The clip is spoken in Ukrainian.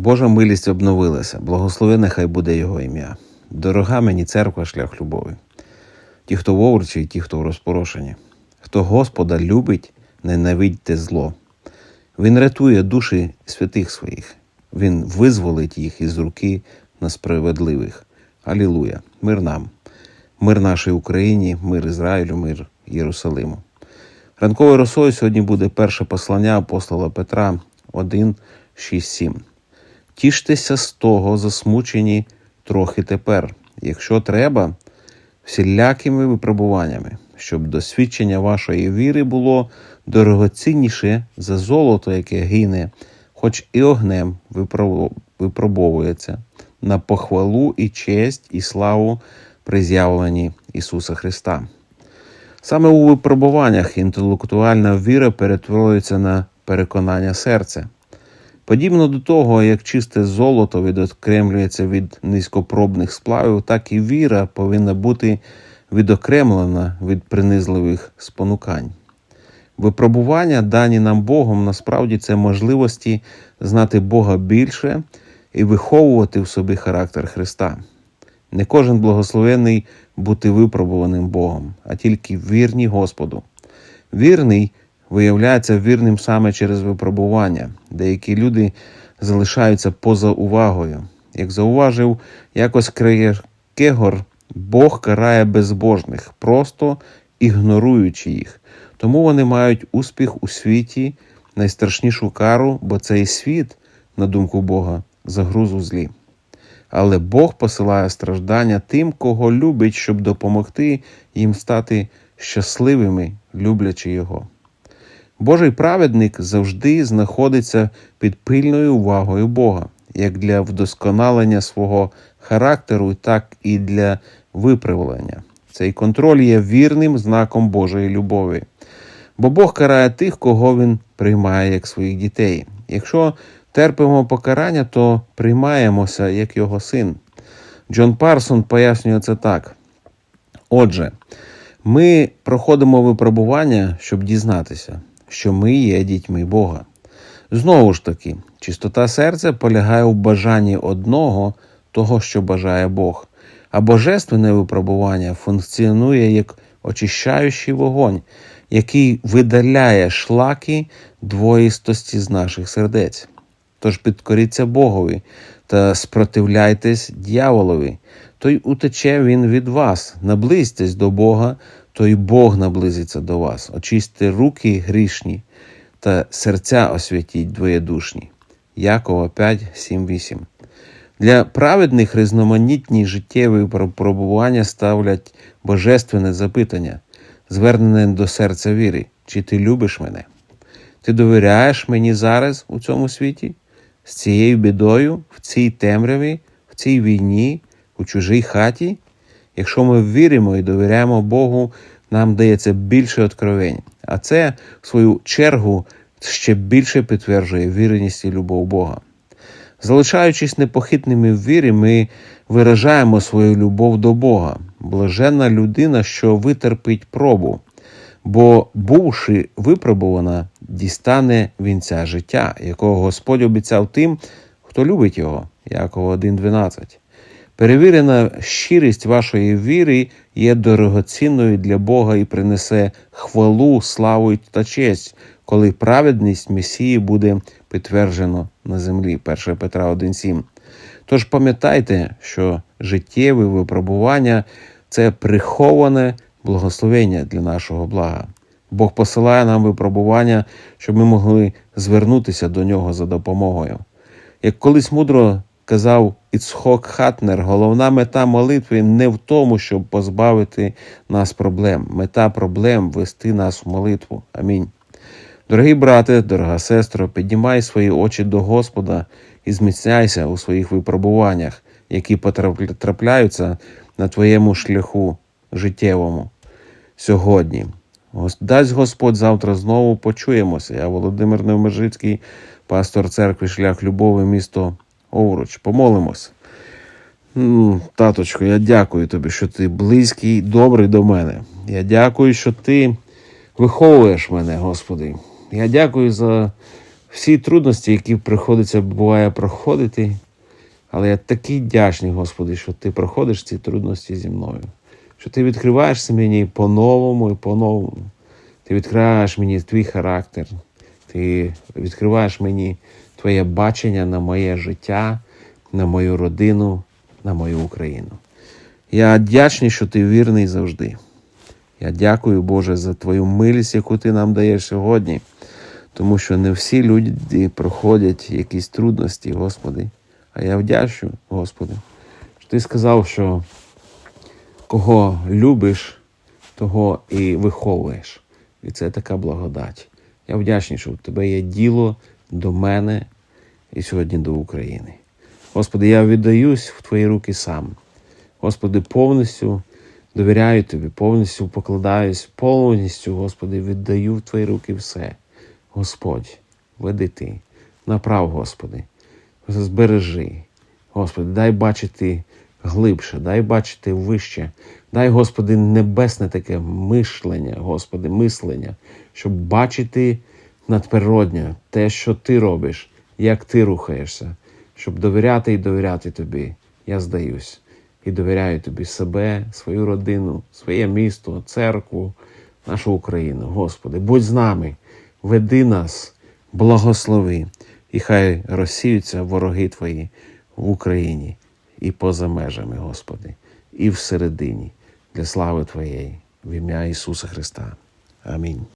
Божа милість обновилася, благословене хай буде Його ім'я. Дорога мені церква, шлях любові. Ті, хто в овручі, і ті, хто в розпорошенні. Хто Господа любить, ненавидьте зло. Він рятує душі святих своїх. Він визволить їх із руки несправедливих. Алілуя! Мир нам, мир нашій Україні, мир Ізраїлю, мир Єрусалиму. Ранковою росою сьогодні буде перше послання апостола Петра 1, 6, 7. Тіштеся з того, засмучені трохи тепер, якщо треба, всілякими випробуваннями, щоб досвідчення вашої віри було дорогоцінніше за золото, яке гине, хоч і огнем випробовується на похвалу і честь і славу при з'явленні Ісуса Христа. Саме у випробуваннях інтелектуальна віра перетворюється на переконання серця. Подібно до того, як чисте золото відокремлюється від низькопробних сплавів, так і віра повинна бути відокремлена від принизливих спонукань. Випробування, дані нам Богом, насправді це можливості знати Бога більше і виховувати в собі характер Христа. Не кожен благословений бути випробуваним Богом, а тільки вірні Господу. Вірний виявляється вірним саме через випробування. Деякі люди залишаються поза увагою. Як зауважив якось Кегор, Бог карає безбожних, просто ігноруючи їх. Тому вони мають успіх у світі, найстрашнішу кару, бо цей світ, на думку Бога, загрузу злі. Але Бог посилає страждання тим, кого любить, щоб допомогти їм стати щасливими, люблячи Його. Божий праведник завжди знаходиться під пильною увагою Бога, як для вдосконалення свого характеру, так і для виправлення. Цей контроль є вірним знаком Божої любові. Бо Бог карає тих, кого Він приймає як своїх дітей. Якщо терпимо покарання, то приймаємося як його син. Джон Парсон пояснює це так. Отже, ми проходимо випробування, щоб дізнатися, що ми є дітьми Бога. Знову ж таки, чистота серця полягає у бажанні одного того, що бажає Бог, а божественне випробування функціонує як очищаючий вогонь, який видаляє шлаки двоїстості з наших сердець. Тож підкоріться Богові та спротивляйтесь дьяволові, то й утече він від вас. Наблизьтесь до Бога, то й Бог наблизиться до вас. Очисьте руки грішні та серця освятіть двоєдушні. Якова 5, 7, 8. Для праведних різноманітні життєві випробування ставлять божественне запитання, звернене до серця віри. Чи ти любиш мене? Ти довіряєш мені зараз у цьому світі? З цією бідою, в цій темряві, в цій війні, у чужій хаті? Якщо ми віримо і довіряємо Богу, нам дається більше откровень. А це, в свою чергу, ще більше підтверджує віреність і любов Бога. Залишаючись непохитними в вірі, ми виражаємо свою любов до Бога, блаженна людина, що витерпить пробу, бо, бувши випробувана, дістане вінця життя, якого Господь обіцяв тим, хто любить його. Якова 1.12. Перевірена щирість вашої віри є дорогоцінною для Бога і принесе хвалу, славу та честь, коли праведність Месії буде підтверджено на землі. 1 Петра 1.7. Тож пам'ятайте, що життєве випробування це приховане благословення для нашого блага. Бог посилає нам випробування, щоб ми могли звернутися до нього за допомогою. Як колись мудро казав Іцхок Хатнер, головна мета молитви не в тому, щоб позбавити нас проблем. Мета проблем вести нас в молитву. Амінь. Дорогі брате, дорога сестро, піднімай свої очі до Господа і зміцняйся у своїх випробуваннях, які потрапляються на твоєму шляху життєвому сьогодні. Дасть Господь завтра знову почуємося. Я Володимир Невмежицький, пастор церкви Шлях Любові, місто Овруч. Помолимось. Таточко, я дякую тобі, що ти близький, добрий до мене. Я дякую, що ти виховуєш мене, Господи. Я дякую за всі трудності, які приходиться буває проходити. Але я такий вдячний, Господи, що ти проходиш ці трудності зі мною, що ти відкриваєшся мені по-новому і по-новому. Ти відкриваєш мені твій характер, ти відкриваєш мені твоє бачення на моє життя, на мою родину, на мою Україну. Я вдячний, що ти вірний завжди. Я дякую, Боже, за твою милість, яку ти нам даєш сьогодні, тому що не всі люди проходять якісь трудності, Господи. А я вдячу, Господи, що ти сказав, що кого любиш, того і виховуєш. І це така благодать. Я вдячний, що у тебе є діло до мене і сьогодні до України. Господи, я віддаюсь в Твої руки сам. Господи, повністю довіряю Тобі, повністю покладаюсь, повністю, Господи, віддаю в Твої руки все. Господь, веди Ти, направ, Господи, збережи. Господи, дай бачити глибше, дай бачити вище. Дай, Господи, небесне таке мишлення, Господи, мислення, щоб бачити надприроднє те, що Ти робиш, як Ти рухаєшся, щоб довіряти і довіряти Тобі. Я здаюсь і довіряю Тобі себе, свою родину, своє місто, церкву, нашу Україну. Господи, будь з нами, веди нас, благослови, і хай розсіються вороги Твої в Україні і поза межами, Господи, і всередині для слави Твоєї, в ім'я Ісуса Христа. Амінь.